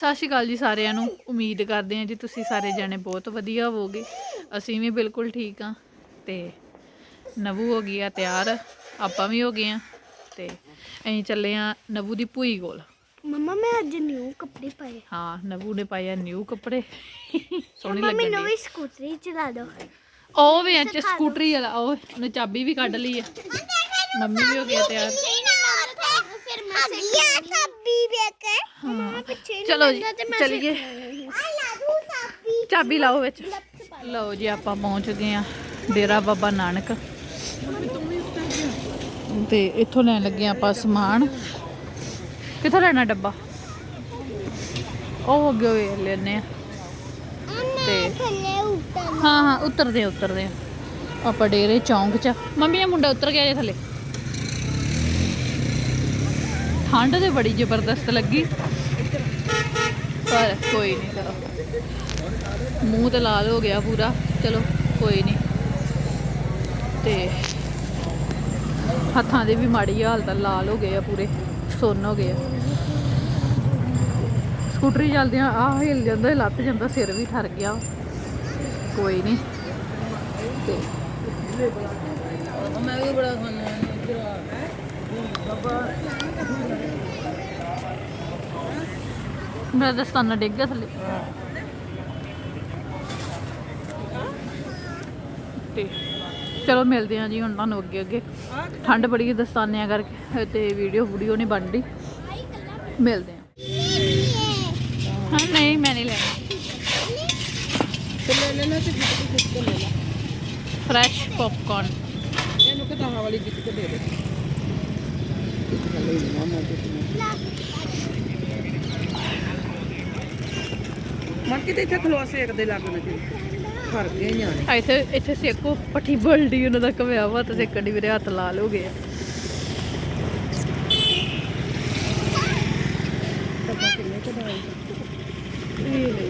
ਸਤਿ ਸ਼੍ਰੀ ਅਕਾਲ ਜੀ ਸਾਰਿਆਂ ਨੂੰ। ਉਮੀਦ ਕਰਦੇ ਹਾਂ ਜੀ ਤੁਸੀਂ ਸਾਰੇ ਜਣੇ ਬਹੁਤ ਵਧੀਆ ਹੋਵੋਗੇ। ਅਸੀਂ ਵੀ ਬਿਲਕੁਲ ਠੀਕ ਆ ਤੇ ਨਵੂ ਹੋ ਗਈ ਆ ਤਿਆਰ। ਆਪਾਂ ਵੀ ਹੋ ਗਏ ਆ ਤੇ ਅਸੀਂ ਚੱਲੇ ਆ ਨਵੂ ਦੀ ਭੂਈ ਕੋਲ। ਮੰਮਾ ਮੈਂ ਅੱਜ ਨਿਊ ਕੱਪੜੇ ਪਾਏ। ਹਾਂ ਨਵੂ ਨੇ ਪਾਇਆ ਨਿਊ ਕੱਪੜੇ। ਸੋਹਣੀ ਮੰਮਾ ਮੈਨੂੰ ਲੱਗਣ ਵੀ ਸਕੂਟਰੀ ਚਲਾ ਦਿਓ ਉਹ ਵੀ ਅੱਜ ਸਕੂਟਰੀ ਵਾਲਾ ਉਹ ਉਹਨੇ ਚਾਬੀ ਵੀ ਕੱਢ ਲਈ ਆ। ਮੰਮੀ ਵੀ ਹੋ ਗਿਆ ਤਿਆਰ। ਫਿਰ ਮੈਂ ਸਿੱਖ ਪਿੱਛੇ ਚਲੋ ਜੀ ਚਲੀਏ। ਚਾਬੀ ਲਾਓ ਵਿੱਚ। ਲਓ ਜੀ ਆਪਾਂ ਪਹੁੰਚ ਗਏ ਆ ਡੇਰਾ ਬਾਬਾ ਨਾਨਕ। ਤੇ ਇੱਥੋਂ ਲੈਣ ਲੱਗੇ ਆਂ ਆਪਾਂ ਸਮਾਨ। ਕਿੱਥੋਂ ਲੈਣਾ ਡੱਬਾ? ਉਹ ਅੱਗੇ ਹੋਏ ਲੈਣੇ ਆ ਤੇ ਹਾਂ ਹਾਂ ਉਤਰਦੇ ਆ, ਉਤਰਦੇ ਆਪਾਂ ਡੇਰੇ ਚੌਂਕ ਚ ਮੰਮੀ ਦਾ ਮੁੰਡਾ ਉਤਰ ਗਿਆ ਜੇ ਥੱਲੇ। ਠੰਡ ਤੇ ਬੜੀ ਜ਼ਬਰਦਸਤ ਲੱਗੀ। ਪਰ ਕੋਈ ਨਹੀਂ ਚਲੋ। ਮੂੰਹ ਤੇ ਲਾਲ ਹੋ ਗਿਆ ਪੂਰਾ ਚਲੋ ਕੋਈ ਨਹੀਂ ਤੇ ਹੱਥਾਂ ਦੇ ਵੀ ਮਾੜੀ ਹਾਲਤ ਆ, ਲਾਲ ਹੋ ਗਏ ਆ ਪੂਰੇ ਸੁੰਨ ਹੋ ਗਏ ਆ। ਸਕੂਟਰੀ ਚੱਲਦਿਆਂ ਆ ਹਿਲ ਜਾਂਦਾ ਲੱਤ ਜਾਂਦਾ ਸਿਰ ਵੀ ਠਰ ਗਿਆ। ਕੋਈ ਨਹੀਂ ਤੇ ਮੈਂ ਵੀ ਬੜਾ ਖਾਣਾ ਮੇਰਾ ਦਸਤਾਨਾ ਡਿੱਗ ਗਿਆ ਥੱਲੇ। ਤੇ ਚਲੋ ਮਿਲਦੇ ਹਾਂ ਜੀ ਹੁਣ ਤੁਹਾਨੂੰ ਅੱਗੇ ਅੱਗੇ। ਠੰਡ ਬੜੀ ਹੈ ਦਸਤਾਨਿਆਂ ਕਰਕੇ ਤੇ ਵੀਡੀਓ ਵੀਡੀਓ ਨਹੀਂ ਬਣਦੀ। ਮਿਲਦੇ ਹਾਂ। ਹਾਂ ਨਹੀਂ ਮੈਂ ਨਹੀਂ ਲੈਣਾ। ਤੇ ਲੈ ਲੈਣਾ ਤੇ ਜਿੱਤ ਕੇ ਲੈ ਲੈ। ਫਰੈਸ਼ ਪੌਪਕਾਰਨ ਇਹਨੂੰ ਕਟਾਹਾਂ ਵਾਲੀ ਕੇ ਦੇ ਦੇ। ਲੈ ਲੈਣਾ ਮੈਂ ਤੇ ਮਨ ਕਿਤੇ ਇੱਥੇ ਖਲੋ ਸੇਕਦੇ ਲੱਗ ਨਾ ਫਰ ਗਏ ਨਿਆਣੇ। ਇੱਥੇ ਇੱਥੇ ਸੇਕੋ, ਪੱਠੀ ਬਲਦੀ ਉਹਨਾਂ ਦਾ ਕਵਿਆ ਵਾ, ਤੇ ਸੇਕਣ ਦੀ ਮੇਰੇ ਹੱਥ ਲਾਲ ਹੋ ਗਏ ਆ ਲਈ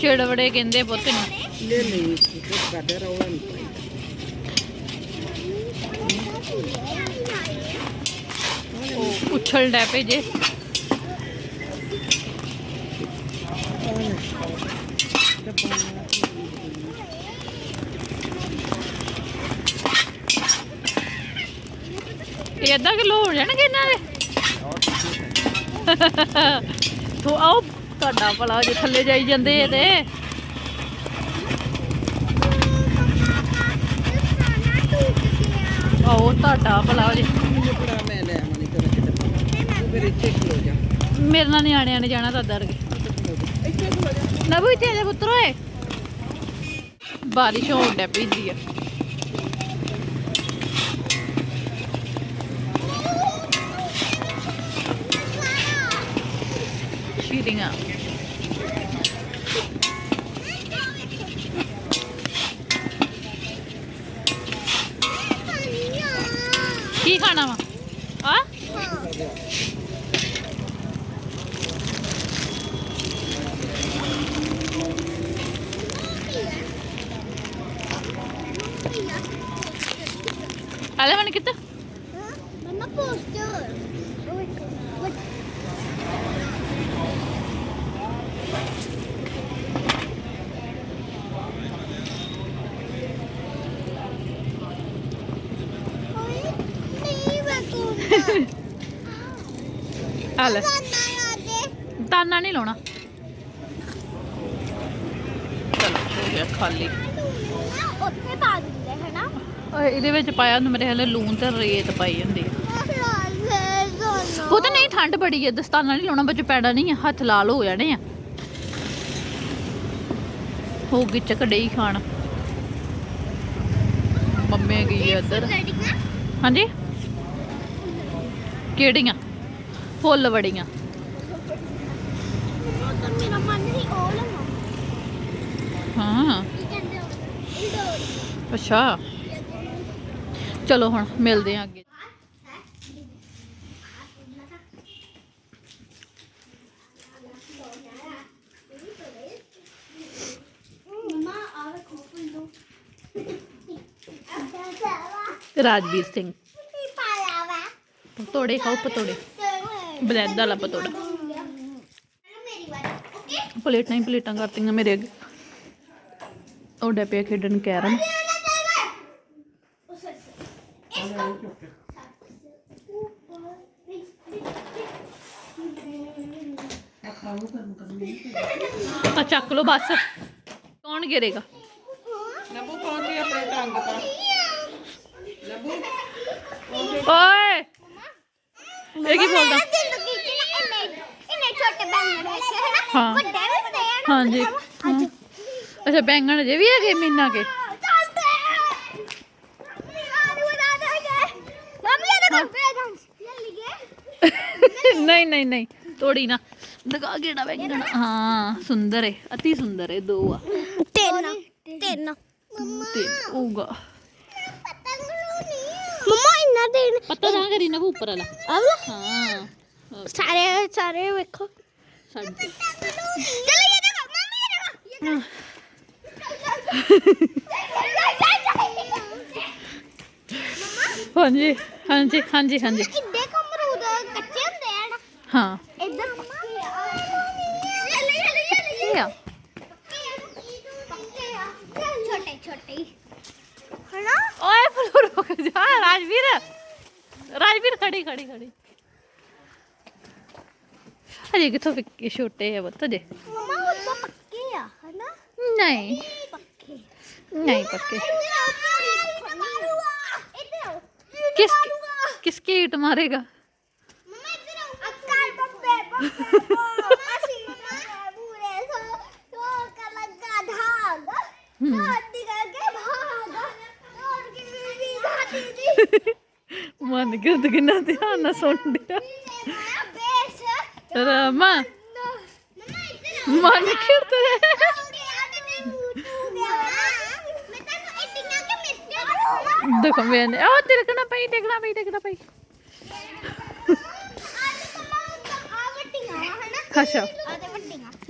ਚਿੜਵੜੇ ਕਹਿੰਦੇ ਪੁੱਤ ਨੂੰ। ਲੈ ਲਈ ਤੇ ਕਰਦੇ ਰੌਲਾ ਨਹੀਂ ਪਾਈ ਉਹ ਉਛਲ ਡੈ ਪਏ ਜੇ ਇਹ ਅੱਧਾ ਕਿਲੋ ਹੋ ਜਾਣਗੇ ਇਹਨਾਂ ਦੇ ਤੋ ਆਓ ਤੁਹਾਡਾ ਭਲਾ ਜੇ ਥੱਲੇ ਜਾਈ ਜਾਂਦੇ ਤੇ ਆਓ ਤੁਹਾਡਾ ਭਲਾ ਜੇ ਮੈਂ ਲੈ ਆਵਾਂ ਨਹੀਂ ਤੇ ਡੱਬਾ ਤੂੰ ਫਿਰ ਇੱਥੇ ਖਲੋ ਜਾ। ਮੇਰੇ ਨਾਲ ਨਿਆਣਿਆਂ ਨੇ ਜਾਣਾ ਤਾਂ ਦਰ ਇੱਥੇ ਇੱਥੇ ਖਲੋ ਜਾ ਨਬੂ ਇੱਥੇ ਦੇ ਪੁੱਤਰ, ਓਏ। ਬਾਰਿਸ਼ ਹੋਣ ਡੈ ਪਈਦੀ ਆ। ਸ਼ੀਰਿੰਗਾ ਕੀ ਖਾਣਾ ਵਾ ਆ ਆਲੇ ਮਨ ਕਿੱਥੇ ਮਮਾ ਪੋਸਟਰ ਨਹੀਂ ਮੈਂ ਕੋਲ ਆ ਲੈ। ਤਾਨਾ ਨਹੀਂ ਲਾਉਣਾ। ਗਿਆ ਖਾਲੀ ਉੱਥੇ ਪਾ ਦਿੰਦੇ ਹੈ ਓਏ, ਇਹਦੇ ਵਿੱਚ ਪਾਇਆ ਹੁੰਦਾ ਮੇਰੇ ਹਾਲੇ ਲੂਣ ਤੇ ਰੇਤ ਪਾਈ ਹੁੰਦੀ ਹੈ ਉਹ ਤਾਂ ਨਹੀਂ ਠੰਡ ਬੜੀ ਹੈ ਦਸਤਾਨਾ ਨਹੀਂ ਲਾਉਣਾ ਵਿੱਚ ਪੈਣਾ ਨਹੀਂ ਹੱਥ ਲਾਲ ਹੋ ਜਾਣੇ ਆ। ਹੋ ਗਈ ਚੱਕ ਡਈ ਖਾਣ। ਮੰਮੀ ਗਈ ਇੱਧਰ। ਹਾਂਜੀ? ਕਿਹੜੀਆਂ? ਫੁੱਲ ਵੜੀਆਂ। ਹਾਂ। ਅੱਛਾ। ਚਲੋ ਹੁਣ ਮਿਲਦੇ ਆਂ ਅੱਗੇ। ਰਾਜਵੀਰ ਸਿੰਘ। ਪਤੋੜੇ ਖਾਓ ਪਤੋੜੇ ਪਤੋੜਾ ਮੇਰੀ ਵਾਰੀ ਓਕੇ ਪਲੇਟਾਂ ਹੀ ਪਲੇਟਾਂ ਕਰਤੀਆਂ ਮੇਰੇ ਅੱਗੇ। ਉਹ ਡੇ ਪਿਆ ਖੇਡਣ ਕੈਰਮ। ਆ ਚੱਕ ਲਓ ਬਸ। ਕੌਣ ਗਿਰੇਗਾ? ਲੱਭੂ ਪਹੁੰਚੀ ਆਪਣੇ ਟੰਗ ਤਾਂ ਲੱਭੂ? ਓਏ! ਇਹ ਕੀ ਬੋਲਦਾ ਜ਼ਿੰਦਗੀ ਚ ਨਾ ਇੰਨੇ ਇੰਨੇ ਛੋਟੇ ਬੈਂਗਣ ਵੇਖੇ ਹੈ ਨਾ ਹਾਂ। ਵੱਡੇ ਵੀ ਬੜੇ ਆ ਨਾ ਹਾਂਜੀ ਹਾਂ। ਅੱਛਾ ਬੈਂਗਣ ਜੇ ਵੀ ਹੈਗੇ ਮੀਨਾ ਕੇ? ਨਹੀਂ ਨਹੀਂ ਨਹੀਂ ਤੋੜੀ ਨਾ। ਲਗਾ ਗੇੜਾ ਬੈਂਗਣ। ਹਾਂ ਸੁੰਦਰ ਹੈ ਅਤੀ ਸੁੰਦਰ ਹੈ ਦੋ ਆ। ਤਿੰਨ। ਤਿੰਨ। ਤੇ ਹੋਊਗਾ। ਮਮਾ ਇੰਨਾ ਦਿਨ ਪਤਾ ਨਾ ਕਰੀ ਨਾ ਉੱਪਰ ਵਾਲਾ। ਆਵਲਾ ਹਾਂ। ਸਾਰੇ ਸਾਰੇ ਵੇਖੋ। ਚਲ ਇਹ ਦੇਖੋ ਮੰਮੀ ਇਹ ਦੇਖੋ ਹਾਂਜੀ ਹਾਂਜੀ ਹਾਂਜੀ ਹਾਂਜੀ। ਕਿੱਡੇ ਕਮਰੂਦ ਕੱਚੇ ਹੁੰਦੇ ਆ ਹਾਂ। ਇੱਧਰ ਇਹ ਆ। ਛੋਟੇ ਛੋਟੇ। ਹੀ ਹਨਾ? ਓਏ ਫਲੂ ਰੁਕ ਜਾ ਰਾਜਵੀਰ। ਰਾਜਵੀਰ ਖੜੀ ਖੜੀ ਖੜੀ। ਅਜੇ ਕਿਥੋਂ ਫਿੱਕੇ ਛੋਟੇ ਆ ਬੱਤ ਜੇ ਮਮਾ ਉਹ ਤਾਂ ਪੱਕੇ ਆ ਹਨਾ? ਨਹੀਂ। ਪੱਕੇ। ਨਹੀਂ ਪੱਕੇ। ਕਿਸ ਕਿਸ ਕੀ ਈਟ ਮਾਰੇਗਾ ਮਨ ਕਿਰਦ ਕਿੰਨਾ ਧਿਆਨ ਨਾਲ ਸੁਣ ਡਿਆ। ਰਮਾ ਮਨ ਕਿਰਦ ਦੇਖੋ ਮੈਂ ਪਈ ਟਿਕਣਾ ਪਈ ਟਿਕਣਾ ਪਈ। ਅੱਛਾ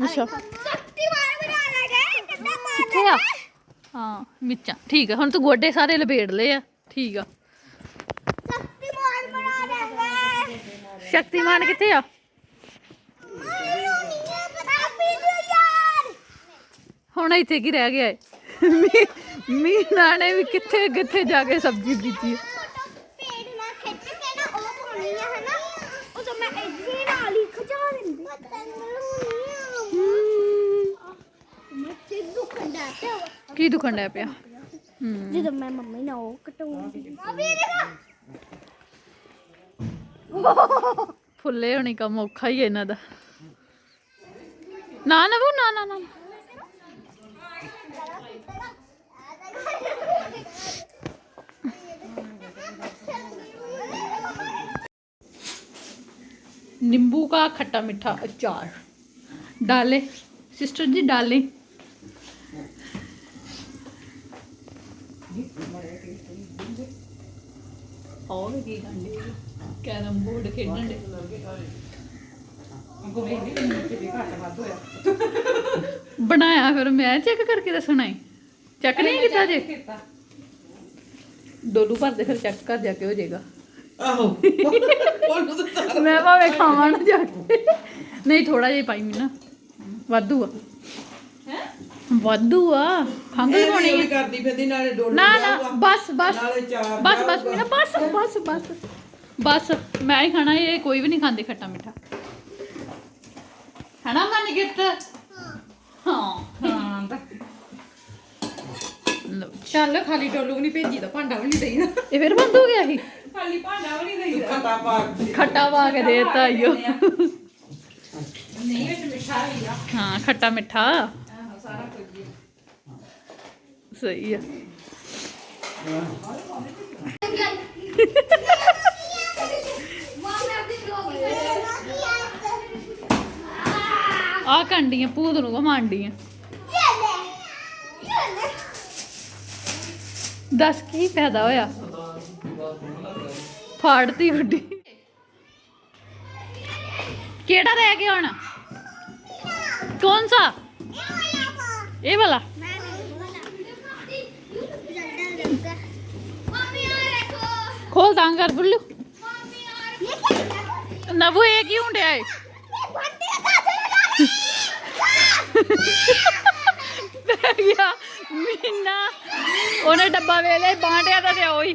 ਅੱਛਾ। ਕਿੱਥੇ ਆ? ਹਾਂ ਮਿੱਚਾਂ ਠੀਕ ਆ ਹੁਣ ਤੂੰ ਗੋਡੇ ਸਾਰੇ ਲਪੇੜ ਲਏ ਆ। ਠੀਕ ਆ। ਸ਼ਕਤੀਮਾਨ ਕਿੱਥੇ ਆ? ਹੁਣ ਇੱਥੇ ਕੀ ਰਹਿ ਗਿਆ ਏ? ਮੀਨਾ ਨੇ ਵੀ ਕਿੱਥੇ ਕਿੱਥੇ ਜਾ ਕੇ ਸਬਜ਼ੀ ਬੀਜੀ ਕੀ ਦੁਖਣ ਡਿਆ ਪਿਆ? ਹੂੰ। ਜਦੋਂ ਮੈਂ ਮੰਮੀ ਨਾਲ ਉਹ ਕਟਾਉਂਦੀ। ਫੁੱਲੇ ਹੋਣੀ ਕੰਮ ਔਖਾ ਹੀ ਹੈ ਇਹਨਾਂ ਦਾ। ਨਾ ਨਾ ਉਹ ਨਾ ਨਾ ਨਾ। नींबू का खट्टा मीठा अचार डाले सिस्टर जी डालें और की करनी कैरम बोर्ड खेडन दे ਬਣਾਇਆ ਫਿਰ ਮੈਂ ਚੈੱਕ ਕਰਕੇ ਦੱਸਣਾ ਹੈ ਚੈੱਕ ਨਹੀਂ ਕੀਤਾ ਜੇ ਡੋਲੂ ਭਰਦੇ ਫਿਰ ਚੈੱਕ ਕਰ ਜਾ ਕੇ ਹੋ ਜਾਏਗਾ ਆਹੋ। ਉਹਨੂੰ ਤਾਂ ਸਾਰਾ ਮੈਂ ਭਾਵੇਂ ਖਾਵਾਂ ਨਾ ਜਾ ਕੇ। ਨਹੀਂ ਥੋੜਾ ਜਿਹਾ ਪਾਈ ਮੀਨਾ ਵਾਧੂ ਆ। ਵਾਧੂ ਆ। ਖੰਗ ਇਹ ਹੋਣੀ ਵੀ ਹੈ ਕਰਦੀ ਫਿਰਦੀ ਨਾਲੇ ਡੋਲ ਨਾ ਨਾ ਬਸ ਬਸ। ਨਾਲੇ ਚਾਰ ਬਸ ਬਸ। ਮੀਨਾ ਬਸ ਬਸ ਬਸ। ਬਸ ਮੈਂ ਹੀ ਖਾਣਾ ਇਹ ਕੋਈ ਵੀ ਨਹੀਂ ਖਾਂਦੇ ਖੱਟਾ ਮਿੱਠਾ। ਹਨਾ ਮਨ ਗਿਫਟ ਹਾਂ। ਹਾਂ ਤਾਂ। ਲਓ। ਜੀ। ਚੱਲ ਖਾਲੀ ਟੋਲੂ ਵੀ ਨਹੀਂ ਭੇਜੀ ਦਾ ਭਾਂਡਾ ਵੀ ਨਹੀਂ ਦੇਈਦਾ। ਇਹ ਫਿਰ ਬੰਦ ਹੋ ਗਿਆ ਸੀ? ਖਾਲੀ ਭਾਂਡਾ ਵੀ ਨਹੀਂ ਦੇਈਦਾ। ਖਤਾ ਪਾ ਕੇ ਖੱਟਾ ਪਾ ਕੇ ਦੇਤਾ ਈਓ ਨਹੀਂ ਵਿੱਚ ਮਿੱਠਾ ਵੀ ਆ। ਹਾਂ ਖੱਟਾ ਮਿੱਠਾ। ਆਹੋ ਸਾਰਾ ਕੁਝ ਹੀ ਆ। ਸਹੀ ਆ। ਆ ਕੰਡੀਆਂ ਭੂਤ ਨੂੰ ਘਮਾਂਡੀਆਂ। ਦੱਸ ਕੀ ਫਾਇਦਾ ਹੋਇਆ? ਫਾੜਦੀ ਵੱਡੀ। ਕਿਹੜਾ ਰਹਿ ਗਿਆ ਹੁਣ ਕੌਣ ਸਾ? ਇਹ ਵਾਲਾ। ਖੋਲ ਤਾਂ ਕਰ ਬੁੱਲੂ। ਨਵੂ, ਇਹ ਕੀ ਹੁੰਡਿਆ ਏ? ਗਿਆ। ਮੀਨਾ ਉਹਨੇ ਡੱਬਾ ਵੇਲੇ ਬਾਂਟਿਆ ਤਾਂ ਤੇ ਉਹੀ।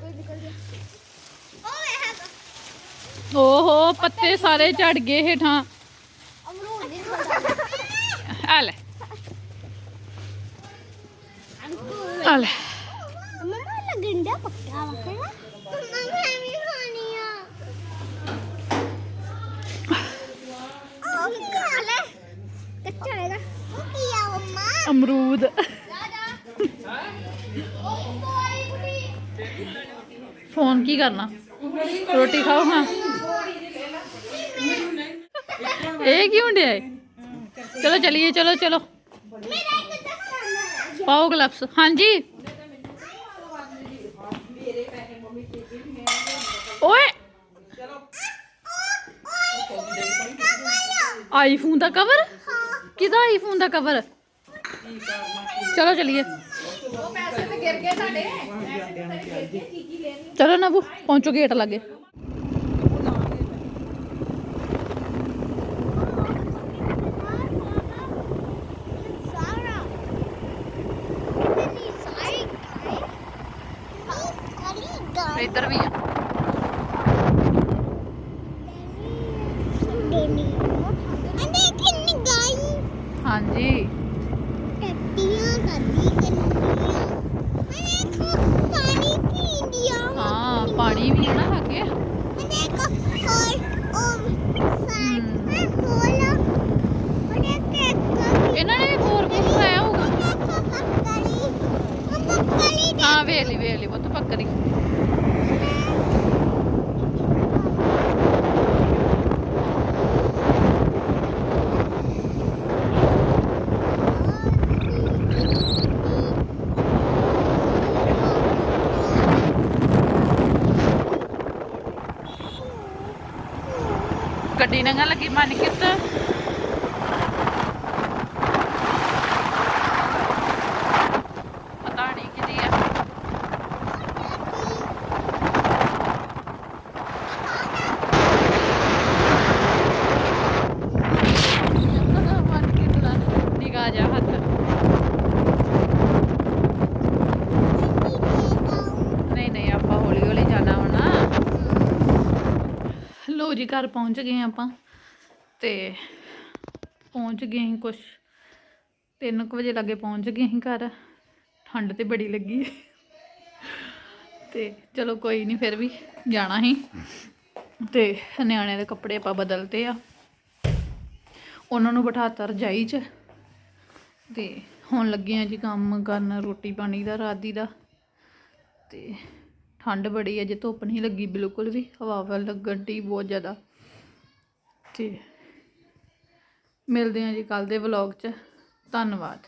ਓਹੋ, ਪੱਤੇ ਸਾਰੇ ਝੜ ਗਏ ਹੇਠਾਂ। ਅਮਰੂਦ ਨਹੀਂ ਆ ਲੈ। ਆ ਲੈ। ਮੰਮਾ ਲੱਗਣ ਦਾ ਪੱਕਾ ਵਖਣਾ ਮੰਮਾ ਵੀ ਖਾਣੀ ਆ ਉਹ ਕੀ ਹਾਲ ਹੈ ਕੱਚਾ ਹੈਗਾ ਉਹ ਕੀ ਆ ਮੰਮਾ ਅਮਰੂਦ। ਫੋਨ ਕੀ ਕਰਨਾ? ਰੋਟੀ ਖਾਓ, ਹਾਂ। ਇਹ ਕੀ ਹੁੰਦਿਆ ਏ ਚਲੋ ਚਲੀਏ ਚਲੋ ਚਲੋ ਪਾਓ ਗਲਵਸ ਹਾਂਜੀ ਓਏ ਆਈਫੋਨ ਦਾ ਕਵਰ ਕਿਹਦਾ ਆਈਫੋਨ ਦਾ ਕਵਰ ਚਲੋ ਚਲੀਏ ਚਲੋ ਨਾ ਬੂ ਪਹੁੰਚੋ ਗੇਟ ਲੱਗੇ ਗੱਡੀ ਨੰਗਾ ਲੱਗੀ ਮਨ ਕਿਤ ਪਤਾ ਨਹੀਂ ਕਿਦੀ ਆ ਮਨ ਕਿਤ ਦਾ ਨਿਗਾਹ ਜਾ ਹੱਥ ਨਹੀਂ ਨਹੀਂ ਆਪਾਂ ਹੌਲੀ ਹੌਲੀ ਜਾਣਾ ਹੋਣਾ ਲੋ ਜੀ ਘਰ ਪਹੁੰਚ ਗਏ ਹਾਂ ਆਪਾਂ ਤੇ ਪਹੁੰਚ ਗਏ ਅਸੀਂ ਕੁਛ 3 ਵਜੇ ਲੱਗੇ ਪਹੁੰਚ ਗਏ ਅਸੀਂ ਘਰ। ਠੰਡ ਤੇ ਬੜੀ ਲੱਗੀ। ਤੇ ਚਲੋ ਕੋਈ ਨਹੀਂ ਫਿਰ ਵੀ ਜਾਣਾ ਹੀ ਤੇ ਨਿਆਣਿਆਂ ਦੇ ਕੱਪੜੇ ਆਪਾਂ ਬਦਲਤੇ ਆ। ਉਹਨਾਂ ਨੂੰ ਬਿਠਾਤਾ ਰਜਾਈ 'ਚ। ਤੇ ਹੁਣ ਲੱਗੇ ਆ ਜੀ ਕੰਮ ਕਰਨ ਰੋਟੀ ਪਾਣੀ ਦਾ, ਰਾਤ ਦੀ ਦਾ। ਤੇ ਠੰਡ ਬੜੀ ਹੈ, ਜੇ ਧੁੱਪ ਨਹੀਂ ਲੱਗੀ ਬਿਲਕੁਲ ਵੀ, ਹਵਾ ਵੱਲ ਲੱਗਣ ਦੀ ਬਹੁਤ ਜ਼ਿਆਦਾ। ਤੇ ਮਿਲਦੇ ਹਾਂ ਜੀ ਕੱਲ ਦੇ ਵਲੌਗ 'ਚ। ਧੰਨਵਾਦ।